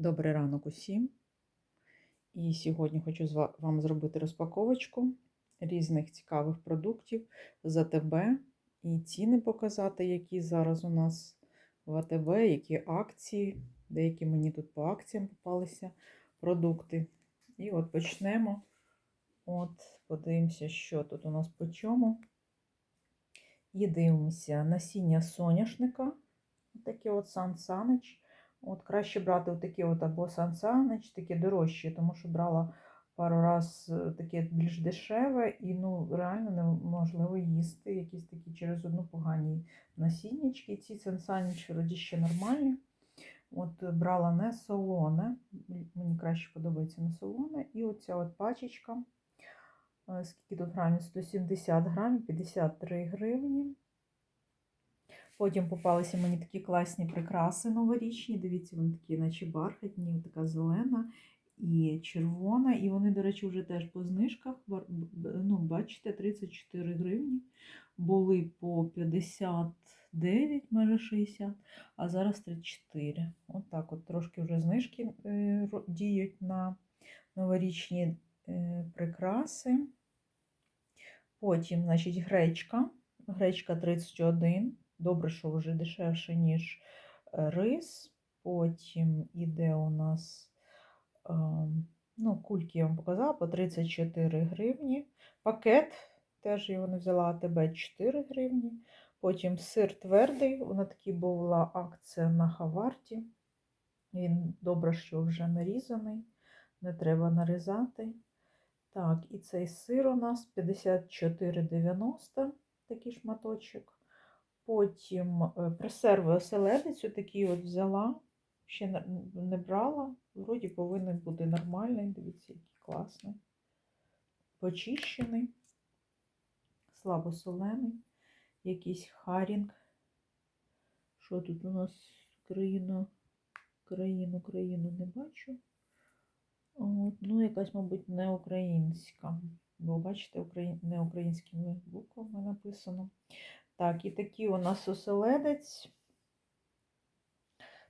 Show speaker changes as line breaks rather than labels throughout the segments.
Добрий ранок усім. І сьогодні хочу вам зробити розпаковочку різних цікавих продуктів з АТБ і ціни показати, які зараз у нас в АТБ, які акції, деякі мені тут по акціям попалися продукти. І от почнемо. От, подивимося, що тут у нас по чому. І дивимося насіння соняшника. Таке от Сан Санич. От краще брати отакі от або Сан Санич, такі дорожчі, тому що брала пару раз е, таке більш дешеве і ну реально неможливо їсти. Якісь такі через одну погані насіннячки. Ці Сан Санич вроді ще нормальні. От е, брала не солоне, мені краще подобається не солоне. І оця от пачечка. е, Скільки тут грамів? 170 грамів, 53 гривні. Потім попалися мені такі класні прикраси новорічні. Дивіться, вони такі, наче бархатні, така зелена і червона. І вони, до речі, вже теж по знижках. Ну, бачите, 34 гривні. Були по 59, майже 60, а зараз 34. От так от трошки вже знижки е, діють на новорічні е, прикраси. Потім, значить, гречка. Гречка 31. Добре, що вже дешевше, ніж е, рис. Потім іде у нас ем, ну, кульки я вам показала по 34 гривні. Пакет теж його не взяла АТБ 4 гривні. Потім сир твердий. Вона такі була акція на Хаварті. Він добре, що вже нарізаний, не треба нарізати. Так, і цей сир у нас 54,90 такий шматочок. Потім е, пресерви оселедицю такий от взяла, ще не- брала. Вроді повинен бути нормальний. Дивіться, який класний. Почищений, слабосолений, якийсь харінг. Що тут у нас країна? Країну, країну не бачу. От, ну, якась, мабуть, не українська. Бо, бачите, не українськими буквами написано. Так, і такий у нас оселедець.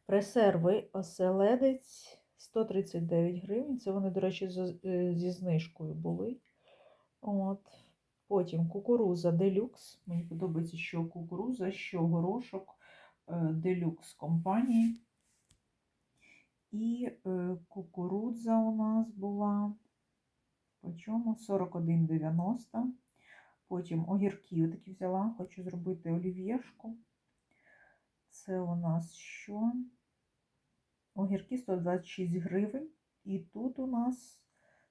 Пресерви оселедець 139 гривень. Це вони, до речі, е, зі знижкою були. От. Потім кукуруза делюкс. Мені подобається, що кукуруза, що горошок е, делюкс компанії. І е, кукурудза у нас була по чому? 41,90. Потім огірки такі взяла. Хочу зробити олів'єшку. Це у нас що? Огірки 126 гривень. І тут у нас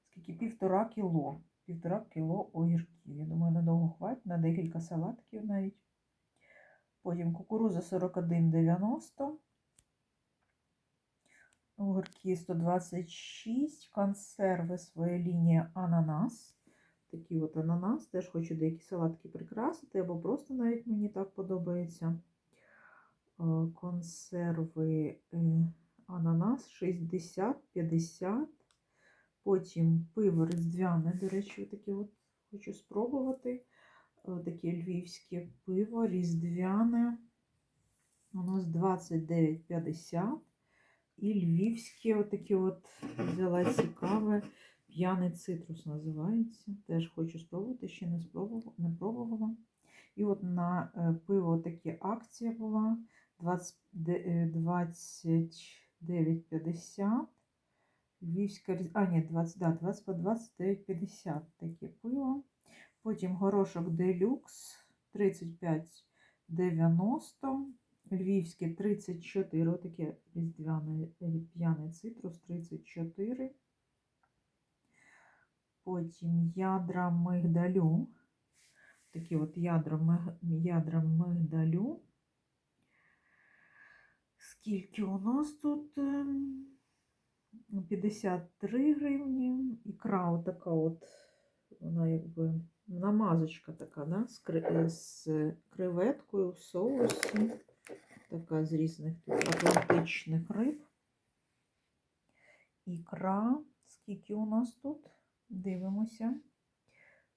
скільки півтора кіло. Півтора кіло огірків. Я думаю, надовго хватить, на декілька салатків навіть. Потім кукуруза 41,90. Огірки 126, консерви своя лінія ананас. Такий от ананас. Теж хочу деякі салатки прикрасити, або просто навіть мені так подобається. Е, Консерви е, ананас 60, 50. Потім пиво різдвяне, до речі, таке от хочу спробувати. Е, Таке львівське пиво різдвяне. У нас 29,50. І львівське отаке от взяла цікаве. П'яний цитрус називається. Теж хочу спробувати, ще не спробувала. Не пробувала. І от на е, пиво такі акція була 20 де- е, 29,50. Львівська а, ні, 20, да, 20 по 29,50 таке пиво. Потім горошок делюкс 35,90. Львівське 34, отаке різдвяне е, п'яний цитрус 34. Потім ядра мигдалю. Такі от ядра, ядра мигдалю. Скільки у нас тут? Ем, 53 гривні. Ікра отака от, вона якби намазочка така, да? з, кре- з креветкою в соусі. Така з різних тут атлантичних риб. Ікра. Скільки у нас тут? Дивимося.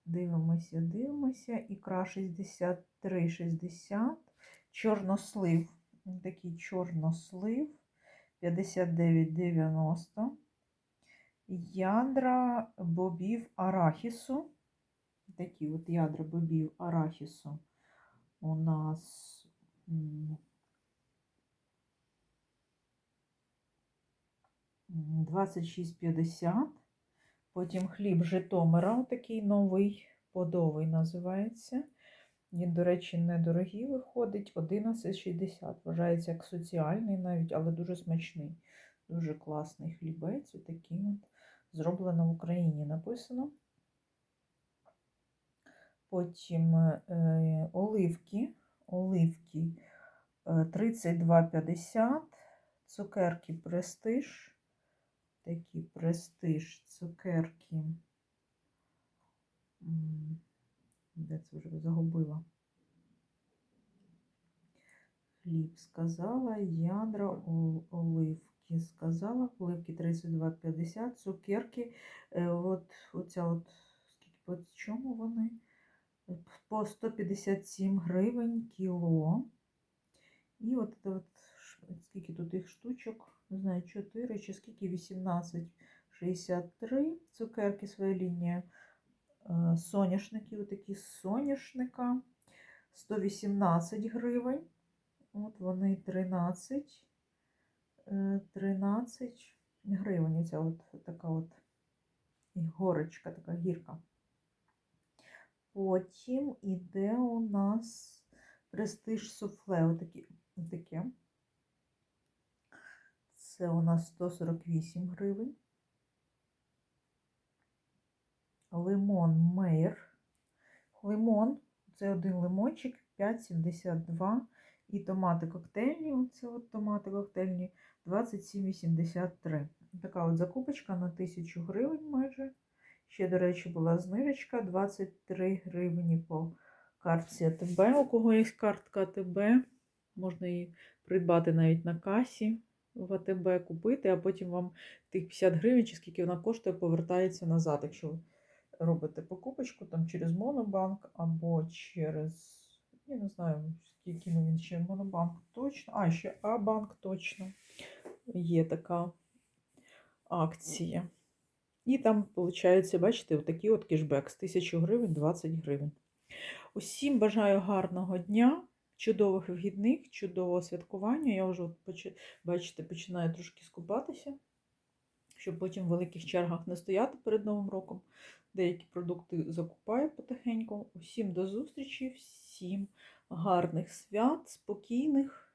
Дивимося, дивимося. Ікра 63,60. Чорнослив. Такий чорнослив. 59,90. Ядра бобів арахісу. Такі от ядра бобів арахісу у нас м, м, 26,50. Потім хліб Житомира, такий новий, подовий називається. Він, до речі, недорогий виходить 11,60. Вважається як соціальний навіть, але дуже смачний. Дуже класний хлібець. Отакий от. Зроблено в Україні написано. Потім е, оливки. Оливки е, 32,50. Цукерки престиж. Такі престиж, цукерки. Де це вже загубила? Хліб сказала, ядра оливки сказала, оливки 32,50, цукерки, е, от оця от, скільки, по чому вони? По 157 гривень кіло. І от, от скільки тут їх штучок, не знаю, 4 чи скільки, 18,63 цукерки своя лінія. Е, Соняшники, отакі з соняшника, 118 гривень. От вони 13, е, 13 гривень. Оця от така от горочка, така гірка. Потім іде у нас престиж суфле. Отакі, отаке. Це у нас 148 гривень. Лимон мейр. Лимон, це один лимончик, 5,72. І томати коктейльні, це от томати коктейльні, 27,83. Така от закупочка на 1000 гривень майже. Ще, до речі, була знижечка 23 гривні по картці АТБ. У кого є картка АТБ, можна її придбати навіть на касі в АТБ, купити, а потім вам тих 50 гривень, чи скільки вона коштує, повертається назад, якщо ви робите покупочку там через Монобанк або через, я не знаю, скільки він ще Монобанк точно, а ще А-банк точно є така акція. І там, виходить, бачите, отакий от кешбек з 1000 гривень 20 гривень. Усім бажаю гарного дня, чудових вихідних, чудового святкування. Я вже, бачите, починаю трошки скупатися, щоб потім в великих чергах не стояти перед Новим роком. Деякі продукти закупаю потихеньку. Усім до зустрічі, всім гарних свят, спокійних.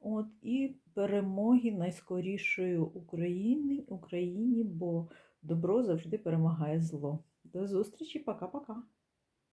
От, і перемоги найскорішої України, Україні, бо добро завжди перемагає зло. До зустрічі, пока-пока.